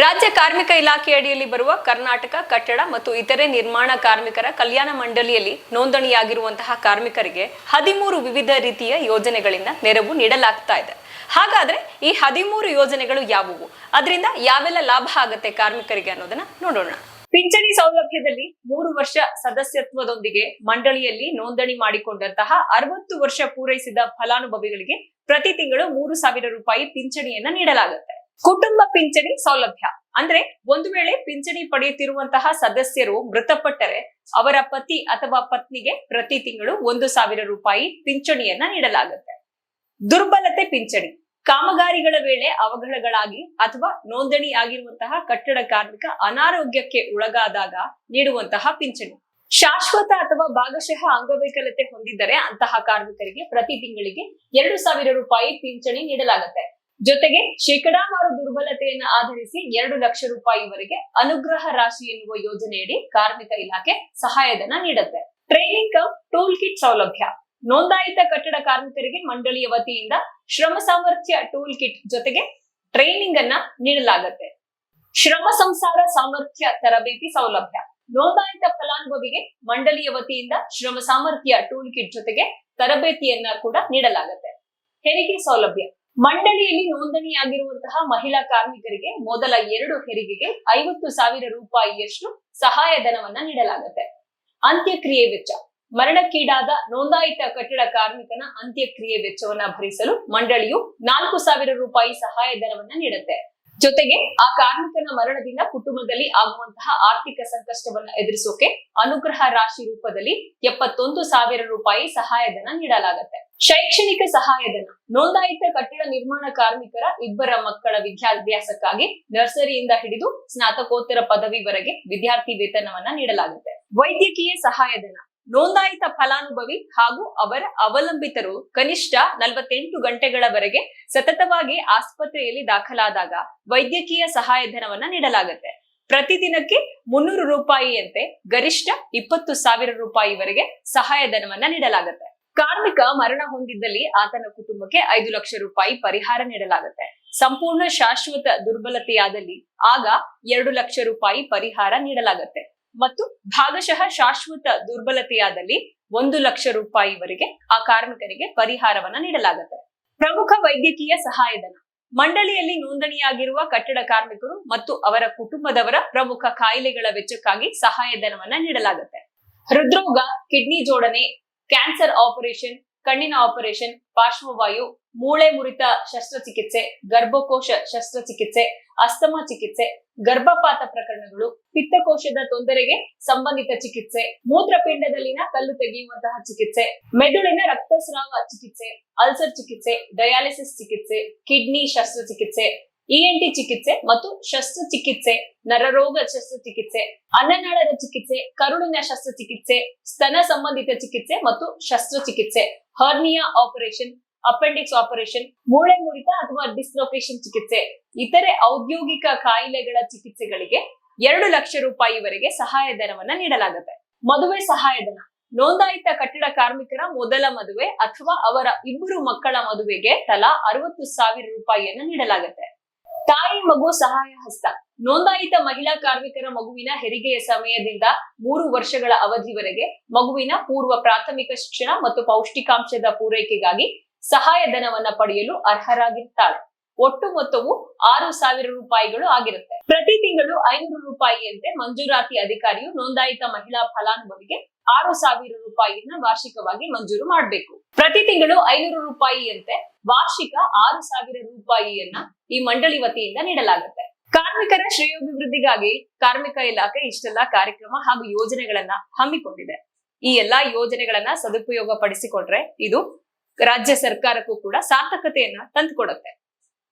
ರಾಜ್ಯ ಕಾರ್ಮಿಕ ಇಲಾಖೆ ಅಡಿಯಲ್ಲಿ ಬರುವ ಕರ್ನಾಟಕ, ಕಟ್ಟಡ ಮತ್ತು ಇತರೆ ನಿರ್ಮಾಣ ಕಾರ್ಮಿಕರ ಕಲ್ಯಾಣ ಮಂಡಳಿಯಲ್ಲಿ ನೋಂದಣಿಯಾಗಿರುವಂತಹ ಕಾರ್ಮಿಕರಿಗೆ ಹದಿಮೂರು ವಿವಿಧ ರೀತಿಯ ಯೋಜನೆಗಳಿಂದ ನೆರವು ನೀಡಲಾಗ್ತಾ ಇದೆ. ಹಾಗಾದ್ರೆ ಈ ಹದಿಮೂರು ಯೋಜನೆಗಳು ಯಾವುವು? ಅದರಿಂದ ಯಾವೆಲ್ಲ ಲಾಭ ಆಗತ್ತೆ ಕಾರ್ಮಿಕರಿಗೆ ಅನ್ನೋದನ್ನ ನೋಡೋಣ. ಪಿಂಚಣಿ ಸೌಲಭ್ಯದಲ್ಲಿ ಮೂರು ವರ್ಷ ಸದಸ್ಯತ್ವದೊಂದಿಗೆ ಮಂಡಳಿಯಲ್ಲಿ ನೋಂದಣಿ ಮಾಡಿಕೊಂಡಂತಹ ಅರವತ್ತು ವರ್ಷ ಪೂರೈಸಿದ ಫಲಾನುಭವಿಗಳಿಗೆ ಪ್ರತಿ ತಿಂಗಳು ಮೂರು ಸಾವಿರ ರೂಪಾಯಿ ಪಿಂಚಣಿಯನ್ನ ನೀಡಲಾಗುತ್ತೆ. ಕುಟುಂಬ ಪಿಂಚಣಿ ಸೌಲಭ್ಯ. ಅಂದ್ರೆ ಒಂದು ವೇಳೆ ಪಿಂಚಣಿ ಪಡೆಯುತ್ತಿರುವಂತಹ ಸದಸ್ಯರು ಮೃತಪಟ್ಟರೆ ಅವರ ಪತಿ ಅಥವಾ ಪತ್ನಿಗೆ ಪ್ರತಿ ತಿಂಗಳು ಒಂದು ಸಾವಿರ ರೂಪಾಯಿ ಪಿಂಚಣಿಯನ್ನ ನೀಡಲಾಗುತ್ತೆ. ದುರ್ಬಲತೆ ಪಿಂಚಣಿ. ಕಾಮಗಾರಿಗಳ ವೇಳೆ ಅವಘಡಗಳಾಗಿ ಅಥವಾ ನೋಂದಣಿ ಆಗಿರುವಂತಹ ಕಟ್ಟಡ ಕಾರ್ಮಿಕ ಅನಾರೋಗ್ಯಕ್ಕೆ ಒಳಗಾದಾಗ ನೀಡುವಂತಹ ಪಿಂಚಣಿ. ಶಾಶ್ವತ ಅಥವಾ ಭಾಗಶಃ ಅಂಗವೈಕಲ್ಯತೆ ಹೊಂದಿದ್ದರೆ ಅಂತಹ ಕಾರ್ಮಿಕರಿಗೆ ಪ್ರತಿ ತಿಂಗಳಿಗೆ ಎರಡು ಸಾವಿರ ರೂಪಾಯಿ ಪಿಂಚಣಿ ನೀಡಲಾಗುತ್ತೆ. ಜೊತೆಗೆ ಶೇಕಡಾವಾರು ದುರ್ಬಲತೆಯನ್ನು ಆಧರಿಸಿ ಎರಡು ಲಕ್ಷ ರೂಪಾಯಿವರೆಗೆ ಅನುಗ್ರಹ ರಾಶಿ ಎನ್ನುವ ಯೋಜನೆಯಡಿ ಕಾರ್ಮಿಕ ಇಲಾಖೆ ಸಹಾಯಧನ ನೀಡುತ್ತೆ. ಟ್ರೈನಿಂಗ್ ಕಮ್, ಟೂಲ್ ಕಿಟ್ ಸೌಲಭ್ಯ. ನೋಂದಾಯಿತ ಕಟ್ಟಡ ಕಾರ್ಮಿಕರಿಗೆ ಮಂಡಳಿಯ ವತಿಯಿಂದ ಶ್ರಮ ಸಾಮರ್ಥ್ಯ ಟೂಲ್ ಕಿಟ್ ಜೊತೆಗೆ ಟ್ರೈನಿಂಗ್ ಅನ್ನ ನೀಡಲಾಗುತ್ತೆ. ಶ್ರಮ ಸಂಸಾರ ಸಾಮರ್ಥ್ಯ ತರಬೇತಿ ಸೌಲಭ್ಯ. ನೋಂದಾಯಿತ ಫಲಾನುಭವಿಗೆ ಮಂಡಳಿಯ ವತಿಯಿಂದ ಶ್ರಮ ಸಾಮರ್ಥ್ಯ ಟೂಲ್ ಕಿಟ್ ಜೊತೆಗೆ ತರಬೇತಿಯನ್ನ ಕೂಡ ನೀಡಲಾಗುತ್ತೆ. ಹೆರಿಗೆ ಸೌಲಭ್ಯ. ಮಂಡಳಿಯಲ್ಲಿ ನೋಂದಣಿಯಾಗಿರುವಂತಹ ಮಹಿಳಾ ಕಾರ್ಮಿಕರಿಗೆ ಮೊದಲ ಎರಡು ಹೆರಿಗೆಗೆ ಐವತ್ತು ಸಾವಿರ ರೂಪಾಯಿಯಷ್ಟು ಸಹಾಯಧನವನ್ನ ನೀಡಲಾಗುತ್ತೆ. ಅಂತ್ಯಕ್ರಿಯೆ ವೆಚ್ಚ. ಮರಣಕ್ಕೀಡಾದ ನೋಂದಾಯಿತ ಕಟ್ಟಡ ಕಾರ್ಮಿಕನ ಅಂತ್ಯಕ್ರಿಯೆ ವೆಚ್ಚವನ್ನ ಭರಿಸಲು ಮಂಡಳಿಯು ನಾಲ್ಕು ಸಾವಿರ ರೂಪಾಯಿ ಸಹಾಯಧನವನ್ನ ನೀಡುತ್ತೆ. ಜೊತೆಗೆ ಆ ಕಾರ್ಮಿಕನ ಮರಣದಿಂದ ಕುಟುಂಬದಲ್ಲಿ ಆಗುವಂತಹ ಆರ್ಥಿಕ ಸಂಕಷ್ಟವನ್ನ ಎದುರಿಸೋಕೆ ಅನುಗ್ರಹ ರಾಶಿ ರೂಪದಲ್ಲಿ ಎಪ್ಪತ್ತೊಂದು ಸಾವಿರ ರೂಪಾಯಿ ಸಹಾಯಧನ ನೀಡಲಾಗುತ್ತೆ. ಶೈಕ್ಷಣಿಕ ಸಹಾಯಧನ, ನೋಂದಾಯಿತ ಕಟ್ಟಡ ನಿರ್ಮಾಣ ಕಾರ್ಮಿಕರ ಇಬ್ಬರ ಮಕ್ಕಳ ವಿದ್ಯಾಭ್ಯಾಸಕ್ಕಾಗಿ ನರ್ಸರಿಯಿಂದ ಹಿಡಿದು ಸ್ನಾತಕೋತ್ತರ ಪದವಿವರೆಗೆ ವಿದ್ಯಾರ್ಥಿ ವೇತನವನ್ನ ನೀಡಲಾಗುತ್ತೆ. ವೈದ್ಯಕೀಯ ಸಹಾಯಧನ ನೋಂದಾಯಿತ ಫಲಾನುಭವಿ ಹಾಗೂ ಅವರ ಅವಲಂಬಿತರು ಕನಿಷ್ಠ ನಲವತ್ತೆಂಟು ಗಂಟೆಗಳವರೆಗೆ ಸತತವಾಗಿ ಆಸ್ಪತ್ರೆಯಲ್ಲಿ ದಾಖಲಾದಾಗ ವೈದ್ಯಕೀಯ ಸಹಾಯಧನವನ್ನ ನೀಡಲಾಗುತ್ತೆ. ಪ್ರತಿದಿನಕ್ಕೆ ಮುನ್ನೂರು ರೂಪಾಯಿಯಂತೆ ಗರಿಷ್ಠ ಇಪ್ಪತ್ತು ಸಾವಿರ ರೂಪಾಯಿವರೆಗೆ ಸಹಾಯಧನವನ್ನ ನೀಡಲಾಗುತ್ತೆ. ಕಾರ್ಮಿಕ ಮರಣ ಹೊಂದಿದ್ದಲ್ಲಿ ಆತನ ಕುಟುಂಬಕ್ಕೆ ಐದು ಲಕ್ಷ ರೂಪಾಯಿ ಪರಿಹಾರ ನೀಡಲಾಗುತ್ತೆ. ಸಂಪೂರ್ಣ ಶಾಶ್ವತ ದುರ್ಬಲತೆಯಾದಲ್ಲಿ ಆಗ ಎರಡು ಲಕ್ಷ ರೂಪಾಯಿ ಪರಿಹಾರ ನೀಡಲಾಗುತ್ತೆ. ಮತ್ತು ಭಾಗಶಃ ಶಾಶ್ವತ ದುರ್ಬಲತೆಯಾದಲ್ಲಿ ಒಂದು ಲಕ್ಷ ರೂಪಾಯಿವರೆಗೆ ಆ ಕಾರ್ಮಿಕರಿಗೆ ಪರಿಹಾರವನ್ನ ನೀಡಲಾಗುತ್ತೆ. ಪ್ರಮುಖ ವೈದ್ಯಕೀಯ ಸಹಾಯಧನ. ಮಂಡಳಿಯಲ್ಲಿ ನೋಂದಣಿಯಾಗಿರುವ ಕಟ್ಟಡ ಕಾರ್ಮಿಕರು ಮತ್ತು ಅವರ ಕುಟುಂಬದವರ ಪ್ರಮುಖ ಕಾಯಿಲೆಗಳ ವೆಚ್ಚಕ್ಕಾಗಿ ಸಹಾಯಧನವನ್ನ ನೀಡಲಾಗುತ್ತೆ. ಹೃದ್ರೋಗ, ಕಿಡ್ನಿ ಜೋಡಣೆ, ಕ್ಯಾನ್ಸರ್ ಆಪರೇಷನ್ ಕಣ್ಣಿನ ಆಪರೇಷನ್, ಪಾರ್ಶ್ವವಾಯು, ಮೂಳೆ ಮುರಿತ ಶಸ್ತ್ರಚಿಕಿತ್ಸೆ, ಗರ್ಭಕೋಶ ಶಸ್ತ್ರಚಿಕಿತ್ಸೆ, ಅಸ್ತಮಾ ಚಿಕಿತ್ಸೆ, ಗರ್ಭಪಾತ ಪ್ರಕರಣಗಳು, ಪಿತ್ತಕೋಶದ ತೊಂದರೆಗೆ ಸಂಬಂಧಿತ ಚಿಕಿತ್ಸೆ, ಮೂತ್ರಪಿಂಡದಲ್ಲಿನ ಕಲ್ಲು ತೆಗೆಯುವಂತಹ ಚಿಕಿತ್ಸೆ, ಮೆದುಳಿನ ರಕ್ತಸ್ರಾವ ಚಿಕಿತ್ಸೆ, ಅಲ್ಸರ್ ಚಿಕಿತ್ಸೆ, ಡಯಾಲಿಸಿಸ್ ಚಿಕಿತ್ಸೆ, ಕಿಡ್ನಿ ಶಸ್ತ್ರಚಿಕಿತ್ಸೆ ಇಎನ್ಟಿ ಚಿಕಿತ್ಸೆ ಮತ್ತು ಶಸ್ತ್ರಚಿಕಿತ್ಸೆ ನರರೋಗ ಶಸ್ತ್ರಚಿಕಿತ್ಸೆ ಅನ್ನನಾಳದ ಚಿಕಿತ್ಸೆ ಕರುಳಿನ ಶಸ್ತ್ರಚಿಕಿತ್ಸೆ ಸ್ತನ ಸಂಬಂಧಿತ ಚಿಕಿತ್ಸೆ ಮತ್ತು ಶಸ್ತ್ರಚಿಕಿತ್ಸೆ ಹರ್ನಿಯಾ ಆಪರೇಷನ್, ಅಪೆಂಡಿಕ್ಸ್ ಆಪರೇಷನ್, ಮೂಳೆ ಮುರಿತ ಅಥವಾ ಡಿಸ್ಲೊಕೇಶನ್ ಚಿಕಿತ್ಸೆ. ಇತರೆ ಔದ್ಯೋಗಿಕ ಕಾಯಿಲೆಗಳ ಚಿಕಿತ್ಸೆಗಳಿಗೆ ಎರಡು ಲಕ್ಷ ರೂಪಾಯಿವರೆಗೆ ಸಹಾಯಧನವನ್ನ ನೀಡಲಾಗುತ್ತೆ. ಮದುವೆ ಸಹಾಯಧನ ನೋಂದಾಯಿತ ಕಟ್ಟಡ ಕಾರ್ಮಿಕರ ಮೊದಲ ಮದುವೆ ಅಥವಾ ಅವರ ಇಬ್ಬರು ಮಕ್ಕಳ ಮದುವೆಗೆ ತಲಾ ಅರವತ್ತು ಸಾವಿರ ರೂಪಾಯಿಯನ್ನು ನೀಡಲಾಗುತ್ತೆ. ತಾಯಿ ಮಗು ಸಹಾಯ ಹಸ್ತ. ನೋಂದಾಯಿತ ಮಹಿಳಾ ಕಾರ್ಮಿಕರ ಮಗುವಿನ ಹೆರಿಗೆಯ ಸಮಯದಿಂದ ಮೂರು ವರ್ಷಗಳ ಅವಧಿವರೆಗೆ ಮಗುವಿನ ಪೂರ್ವ ಪ್ರಾಥಮಿಕ ಶಿಕ್ಷಣ ಮತ್ತು ಪೌಷ್ಟಿಕಾಂಶದ ಪೂರೈಕೆಗಾಗಿ ಸಹಾಯಧನವನ್ನ ಪಡೆಯಲು ಅರ್ಹರಾಗಿರ್ತಾಳೆ. ಒಟ್ಟು ಮೊತ್ತವು ಆರು ಸಾವಿರ ರೂಪಾಯಿಗಳು ಆಗಿರುತ್ತೆ. ಪ್ರತಿ ತಿಂಗಳು ಐನೂರು ರೂಪಾಯಿಯಂತೆ ಮಂಜೂರಾತಿ ಅಧಿಕಾರಿಯು ನೋಂದಾಯಿತ ಮಹಿಳಾ ಫಲಾನುಭವಿಗೆ ಆರು ಸಾವಿರ ರೂಪಾಯಿಯನ್ನ ವಾರ್ಷಿಕವಾಗಿ ಮಂಜೂರು ಮಾಡಬೇಕು. ಪ್ರತಿ ತಿಂಗಳು ಐನೂರು ರೂಪಾಯಿಯಂತೆ ವಾರ್ಷಿಕ ಆರು ಸಾವಿರ ರೂಪಾಯಿಯನ್ನ ಈ ಮಂಡಳಿ ವತಿಯಿಂದ ನೀಡಲಾಗುತ್ತೆ. ಕಾರ್ಮಿಕರ ಶ್ರೇಯೋಭಿವೃದ್ಧಿಗಾಗಿ ಕಾರ್ಮಿಕ ಇಲಾಖೆ ಇಷ್ಟೆಲ್ಲ ಕಾರ್ಯಕ್ರಮ ಹಾಗೂ ಯೋಜನೆಗಳನ್ನ ಹಮ್ಮಿಕೊಂಡಿದೆ. ಈ ಎಲ್ಲಾ ಯೋಜನೆಗಳನ್ನ ಸದುಪಯೋಗ ಪಡಿಸಿಕೊಂಡ್ರೆ ಇದು ರಾಜ್ಯ ಸರ್ಕಾರಕ್ಕೂ ಕೂಡ ಸಾರ್ಥಕತೆಯನ್ನ ತಂದುಕೊಡುತ್ತೆ.